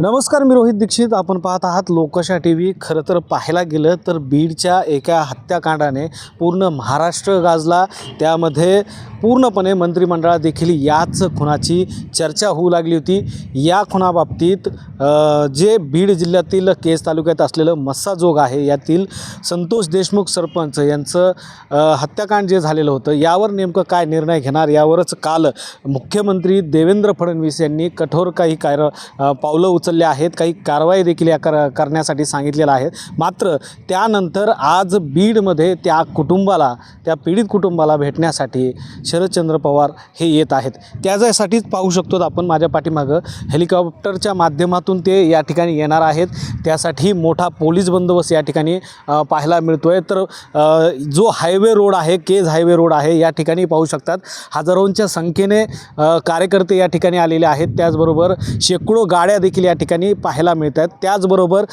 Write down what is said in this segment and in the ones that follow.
नमस्कार मी रोहित दीक्षित. आपण पाहत आहात लोकशा टी व्ही खरं तर पाहायला गेलं तर बीडच्या एका हत्याकांडाने पूर्ण महाराष्ट्र गाजला. त्यामध्ये पूर्णपणे मंत्रिमंडळात देखील याच खुनाची चर्चा होऊ लागली होती. या खुनाबाबतीत जे बीड जिल्ह्यातील केस तालुक्यात असलेलं मस्साजोग आहे यातील संतोष देशमुख सरपंच यांचं हत्याकांड जे झालेलं होतं यावर नेमकं काय निर्णय घेणार? यावरच काल मुख्यमंत्री देवेंद्र फडणवीस यांनी कठोर काही कार पावलं उचलले आहेत. काही कारवाई देखील या कर करण्यासाठी सांगितलेलं आहे. मात्र त्यानंतर आज बीडमध्ये त्या कुटुंबाला त्या पीडित कुटुंबाला भेटण्यासाठी शरदचंद्र पवार हे येत आहेत. त्याच्यासाठीच पाहू शकतो आपण माझ्या पाठीमागं. हेलिकॉप्टरच्या माध्यमातून ते या ठिकाणी येणार आहेत. त्यासाठी मोठा पोलीस बंदोबस्त या ठिकाणी पाहायला मिळतो आहे तर जो हायवे रोड आहे केज हायवे रोड आहे या ठिकाणी पाहू शकतात. हजारोंच्या संख्येने कार्यकर्ते या ठिकाणी आलेले आहेत. त्याचबरोबर शेकडो गाड्या देखील या या ठिकाणी पाहायला मिळत आहेत त्याचबरोबर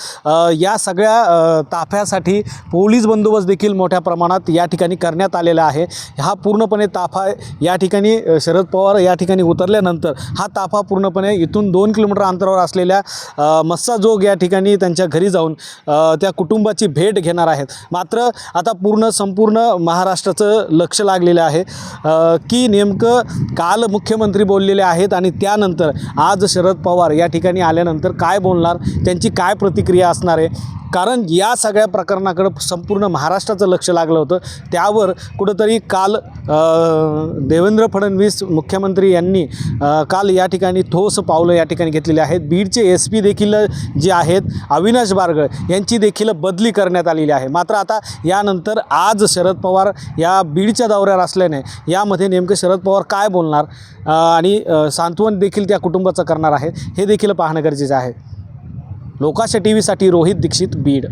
या सगळ्या ताफ्यासाठी पोलीस बंदोबस्त देखील मोठ्या प्रमाणात या ठिकाणी करण्यात आलेला आहे. हा पूर्णपणे ताफा या ठिकाणी शरद पवार या ठिकाणी उतरल्यानंतर हा ताफा पूर्णपणे इथून दोन किलोमीटर अंतरावर असलेल्या मस्साजोग या ठिकाणी त्यांच्या घरी जाऊन त्या कुटुंबाची भेट घेणार आहेत. मात्र आता पूर्ण संपूर्ण महाराष्ट्राचं लक्ष लागलेलं आहे. की नेमकं काल मुख्यमंत्री बोललेले आहेत आणि त्यानंतर आज शरद पवार या ठिकाणी आल्यानंतर काय बोलणार त्यांची काय प्रतिक्रिया असणार आहे? कारण या सगळ्या प्रकरणाकडं संपूर्ण महाराष्ट्राचं लक्ष लागलं होतं. त्यावर कुठंतरी काल देवेंद्र फडणवीस मुख्यमंत्री यांनी काल या ठिकाणी ठोस पावलं या ठिकाणी घेतलेली आहेत. बीडचे एस पी देखील जे आहेत अविनाश बारगळ यांची देखील बदली करण्यात आलेली आहे. मात्र आता यानंतर आज शरद पवार या बीडच्या दौऱ्यावर असल्याने यामध्ये नेमकं शरद पवार काय बोलणार? आणि सांत्वन देखील त्या कुटुंबाचं करणार आहे हे देखील पाहणं गरजेचं आहे. लोकाशा टी व्हीसाठी रोहित दीक्षित बीड